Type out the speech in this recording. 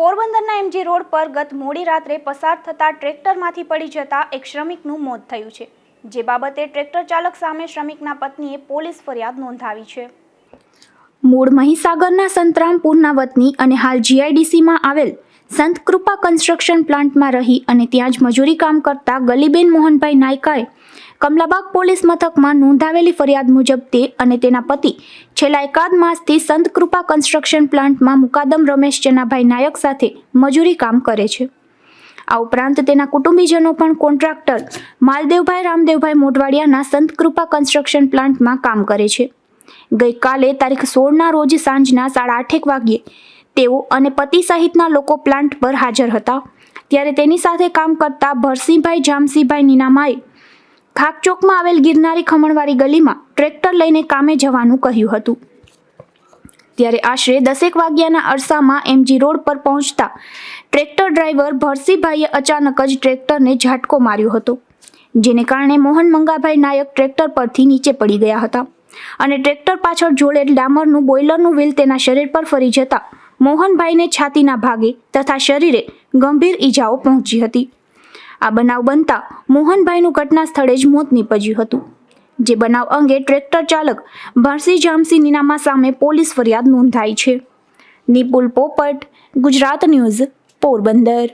પોરબંદરના MG road પર ગત મોડી રાત્રે પસાર થતા ટ્રેક્ટરમાંથી પડી જતા એક શ્રમિકનું મોત થયું છે. જે બાબતે ટ્રેક્ટર ચાલક સામે શ્રમિકના પત્નીએ પોલીસ ફરિયાદ નોંધાવી છે. મૂળ મહીસાગરના સંતરામપુરના વતની અને હાલ જીઆઈડીસીમાં આવેલ સંત કૃપા કન્સ્ટ્રક્શન પ્લાન્ટમાં રહી અને ત્યાં જ મજૂરી કામ કરતા ગલીબેન મોહનભાઈ નાયકાએ કમલાબાગ પોલીસ મથકમાં નોંધાવેલી ફરિયાદ મુજબ તે અને તેના પતિ છેલ્લા એકાદ માસથી સંત કૃપા કન્સ્ટ્રક્શન પ્લાન્ટમાં મુકાદમ રમેશ ચનાભાઈ નાયક સાથે મજૂરી કામ કરે છે. આ ઉપરાંત તેના કુટુંબીજનો પણ કોન્ટ્રાક્ટર માલદેવભાઈ રામદેવભાઈ મોઢવાડિયાના સંત કૃપા કન્સ્ટ્રક્શન પ્લાન્ટમાં કામ કરે છે. ગઈકાલે તારીખ સોળના રોજ સાંજના સાડા આઠેક વાગ્યે તેઓ અને પતિ સહિતના લોકો પ્લાન્ટ પર હાજર હતા. ત્યારે તેની સાથે કામ કરતા ભરસિંહભાઈ, જામસિંહભાઈ, નીનામાએ ખાકચોકમાં આવેલ ગિરનારી ખમણવાળી ગલીમાં ટ્રેક્ટર લઈને કામે જવાનું કહ્યું હતું. ત્યારે આશરે દસેક વાગ્યાના અરસામાં એમજી રોડ પર પહોંચતા ટ્રેક્ટર ડ્રાઈવર ભરસીભાઈએ અચાનક જ ટ્રેક્ટરને ઝાટકો માર્યો હતો, જેને કારણે મોહન મંગાભાઈ નાયક ટ્રેક્ટર પરથી નીચે પડી ગયા હતા અને ટ્રેક્ટર પાછળ જોડેલ ડામરનું બોઇલરનું વ્હીલ તેના શરીર પર ફરી જતા મોહનભાઈને છાતીના ભાગે તથા શરીરે ગંભીર ઈજાઓ પહોંચી હતી. આ બનાવ બનતા મોહનભાઈનું ઘટના સ્થળે જ મોત નીપજ્યું હતું. જે બનાવ અંગે ટ્રેક્ટર ચાલક ભરસી જામસી નીનામા સામે પોલીસ ફરિયાદ નોંધાઈ છે. નિપુલ પોપટ, ગુજરાત ન્યૂઝ, પોરબંદર.